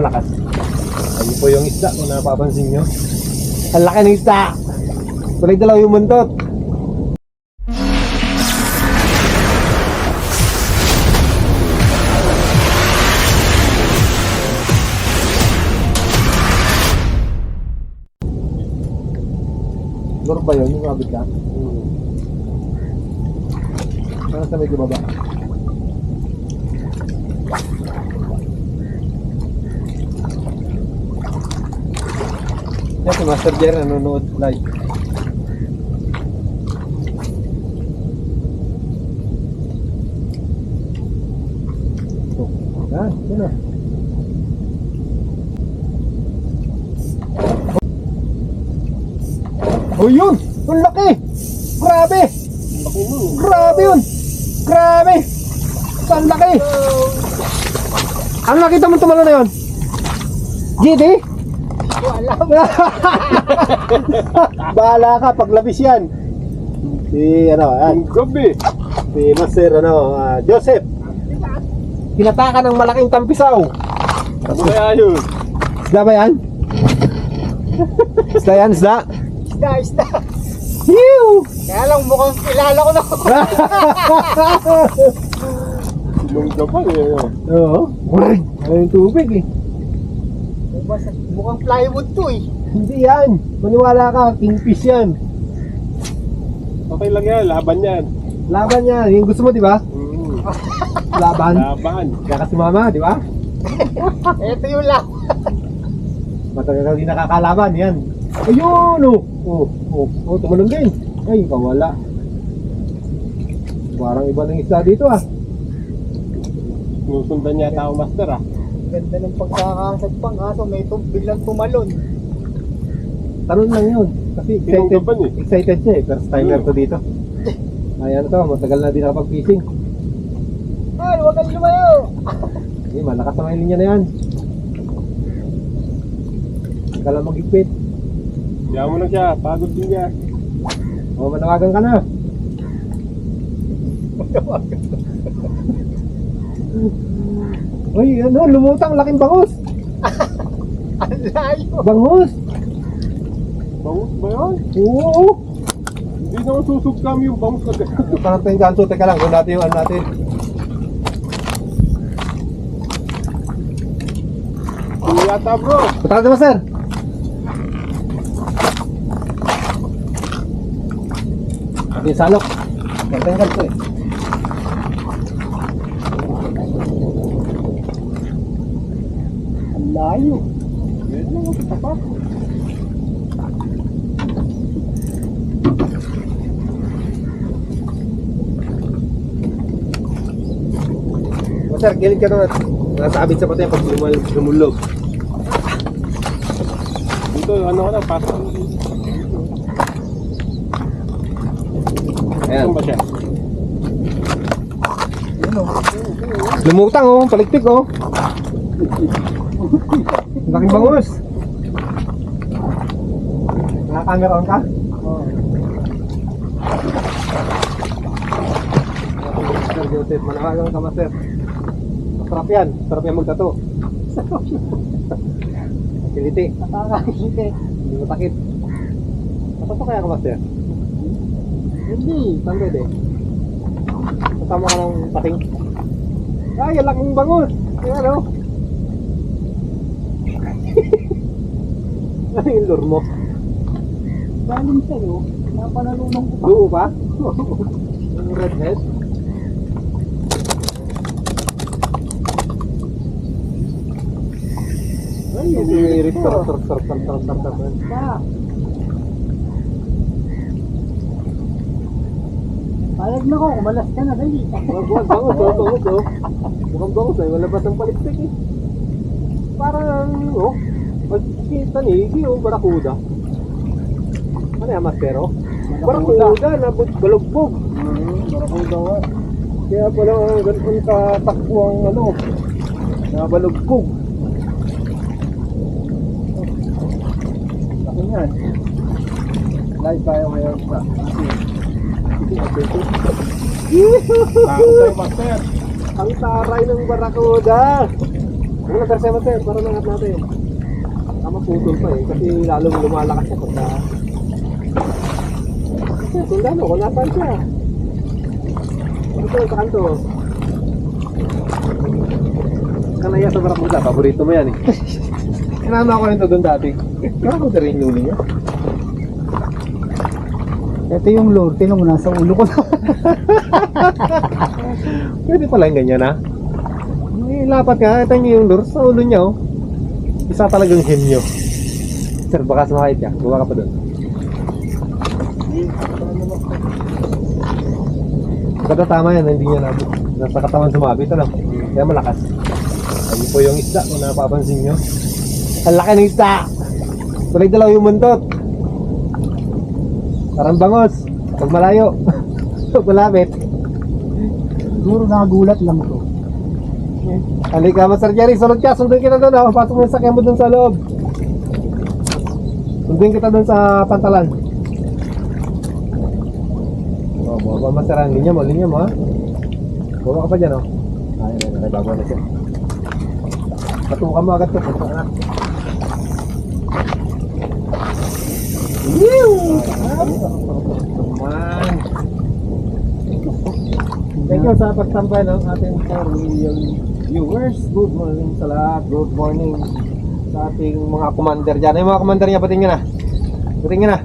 Malakas. Ayun po yung isda kung napapansin nyo. Ang laki ng isda! Tuloy dalaw yung muntot. Siguro ba yun? Yung kabit ka? Hmm. Sana sa medyo baba. Yan si Master Jer nanonood live. Oh, yan, yan o. Oh yun! Ang laki! Grabe! Grabe yun! Grabe! Ang laki! Ano nakita mo tumalo na yun? GD? Bahala ka, paglabis yan. Si ano, yan. Gabi. Si Master ano, ah, Joseph. Tinatakan ng malaking tampisaw. Ano kaya yun? Isda ba yan? Isda yan, isda? Isda, isda. Hiu! Kaya lang mukhang kilala ko na. Nung kapal eh. oh. Oo. Ano yung tubig eh. Mukhang plywood to eh. Hindi yan. Maniwala ka, kingfish yan. Okay lang yan, laban yan. Laban yan. Yung gusto mo, di ba? Mm. Laban. Laban. Kaya kasi mama, di ba? Ito yung lang. Matagal ka hindi nakakalaban, yan. Ayun, oh. Oh, oh, oh, tumalong din. Ay, kawala. Parang iba ng isda dito ah. Sinusundan niya tao master ah. Ganda ng pagkakasad pang aso, may tum biglang tumalon. Tanong lang yun. Kasi excited, Tinunggaban eh. excited siya eh. First timer to dito. Ay, ano to, matagal na din nakapag-fishing. Ay, huwag kang lumayo. Eh, malakas na may linya na yan. Hindi ka lang mag-ipit. Kaya mo lang siya, pagod din niya. O, manawagan ka na. Uy, ano, lumutang, laking bangus. Ang layo. Bangus. Bangus ba yun? Oo. Hindi naman susugkam yung bangus na gano'n. Parang tayong ganso, teka lang, kung natin yung ano natin. Hindi yata bro. Punta ka sir. Yung salok. Parang tayong ganso eh. Layo. Yan lang ang tapak. Sir, gilid ka na nasabit sa patay pag lumulog. Dito, ano ka na, pasok. Ayan. Saan ba siya? Lumutang oh, palikpik oh. Laking bangus. Naka-camera on ka? Oo. Sir Joseph, manawagan ka master. Sarap yan, sarap yan magtato. Kiliti, Nakakakita. hindi mo takit. Matato kaya ka master? Hindi, saan pwede? Kasama ka ng pating. Ay, ang laking bangus! Ayan ano? Ano yung lure mo? Galing sa'yo. Napanalunong ko pa. Luo ba? yung redhead? Ay, yung irit. Sarap, sarap, sarap, sarap, sarap, sarap, sarap. Pa. Payag na ko, umalas ka na, dali. Mukhang buwan, bangus, oh, bangus, oh. Mukhang bangus, ay malabas ang palikpik, eh. Parang, oh, pagkita ni Iggy, oh, barakuda. Ano yan, master, oh? Barakuda, nabot, balugbog. Barakuda nga. Kaya pala, uh, ganun katakbo ang, ano, nabalugkog. Laki yan. Live tayo ngayon sa master. Ang taray ng barakuda. Pero sema sir, para nangat natin. Tama putol pa eh, kasi lalong lumalakas siya pagka... Kasi sundan mo, kung nasaan siya. Ito, sa kanto. Kanaya sa Barakuda, paborito mo yan eh. Sinama ko nito doon dati. Barakuda rin yung niya. Ito yung lure, tinan mo nasa ulo ko na. Pwede pala yung ganyan ha. Eh, lapat nga, ito yung lure sa ulo niya oh. Isa talagang henyo. Sir, baka sumakit ka. Buka ka pa doon. Kada tama yan, hindi niya nabot. Nasa katawan sumabit, ano? Kaya malakas. Ayun po yung isda, kung napapansin nyo. Ang laki ng isda! Tuloy dalaw yung muntot. Parang bangos. Pag malayo. Pag malapit. Siguro nakagulat lang to. Halika, Master Jerry, sunod ka, sundin kita doon, oh. pasok mo yung sakyan mo doon sa loob. Sundin kita doon sa pantalan. Oh, bawa ba, Master, ah. linya mo, linya mo, ha? Bawa ka pa dyan, oh. Ay, ay, ay, bago na siya. Patukan mo agad to, patukan na. Yew! Man. Thank you sa pagtambay ng ating 4 million viewers. Good morning sa lahat. Good morning sa ating mga commander dyan. Ay mga commander niya, patingin na. Patingin na.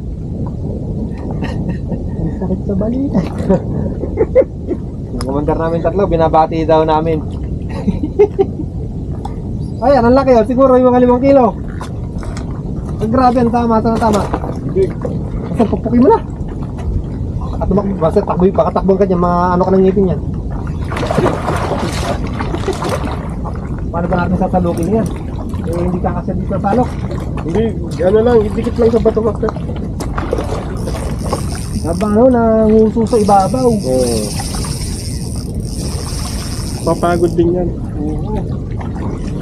Ang sakit sa balita. Yung commander namin tatlo, binabati daw namin. Ayan, ang laki oh. Siguro yung mga limang kilo. Ay, grabe, ang tama, ang tama. Hindi. Basta pupukin mo na. At tumakbo, basta takbo, pakatakbong ka dyan, maano ka ng ngipin yan. Paano ba natin sasalukin yan? Eh, hindi ka kasi dito sa salok. Hindi, ano lang, idikit lang sa bato master. Habang ano, nanguso sa ibabaw. Oo. Papagod din yan. Oo.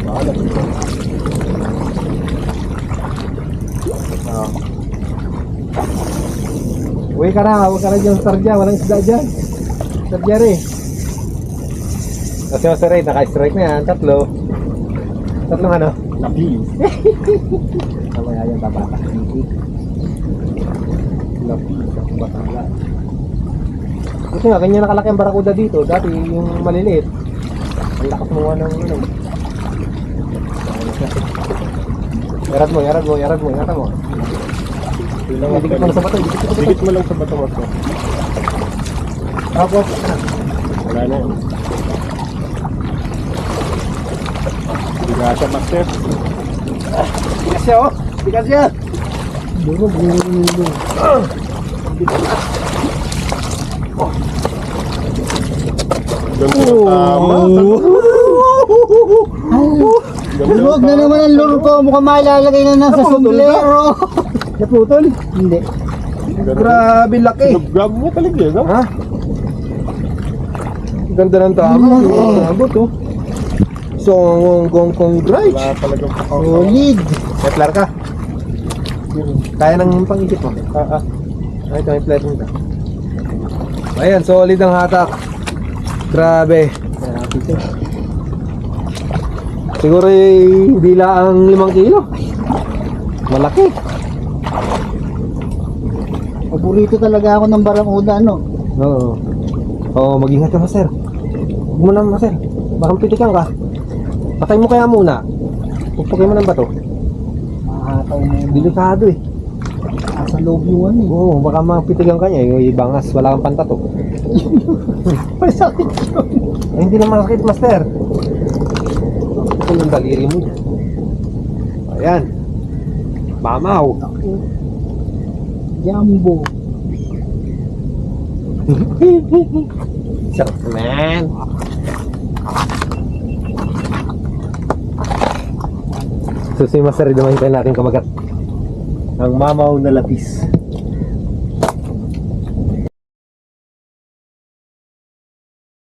Bahala. Uwi ka na, huwag ka na dyan star dyan, walang isda dyan. Star Jerry. Kasi Master Ray, naka-strike na yan, tatlo. Tatlong ano? Laki. Mamaya yan, tabata. Laki. Batala. Kasi nga, ganyan nakalaki ang barakuda dito. Dati yung maliliit. Ang lakas mo nga ng ano. Yarat mo, yarat mo, yarat mo, yarat mo. Dikit mo na sa bato, dikit bato. Dikit mo lang sa bato master. Tapos, Wala na ka siya master. bigas siya oh. Bigas siya. Siguro, siguro yung lure. Ganito na tama. Hulog na naman ang lure ko. Mukhang malalagay na nasa sombrero. Naputol. Hindi. Grabe laki. Grab mo talaga yun, no? Ha? Ganda ng tama. Abot oh. So, kung kung drive. Wala talagang. Solid. Kepler ka. Kaya ng pangikip mo. Ah, ah. Ay, ito may flat ka. Ayan, solid ang hatak. Grabe. Grabe to. Siguro eh, hindi lang limang kilo. Malaki. Paborito talaga ako ng baranguda, ano? Oo. Oo, mag-ingat ka, master. Huwag mo na, master. Baka pitikan ka. Patay mo kaya muna. Pupukin mo ng bato. Mahataw na yun. Delikado eh. Nasa loob yung ano eh. Oo, baka mapitigan ka niya. Yung ibangas, wala kang pantato. Masakit yun. Eh, hindi naman sakit, master. Ito yung daliri mo. Ayan. Mamaw. Jumbo. Sarap man. So si Master naman tayo natin kamagat. Ang mamaw na lapis.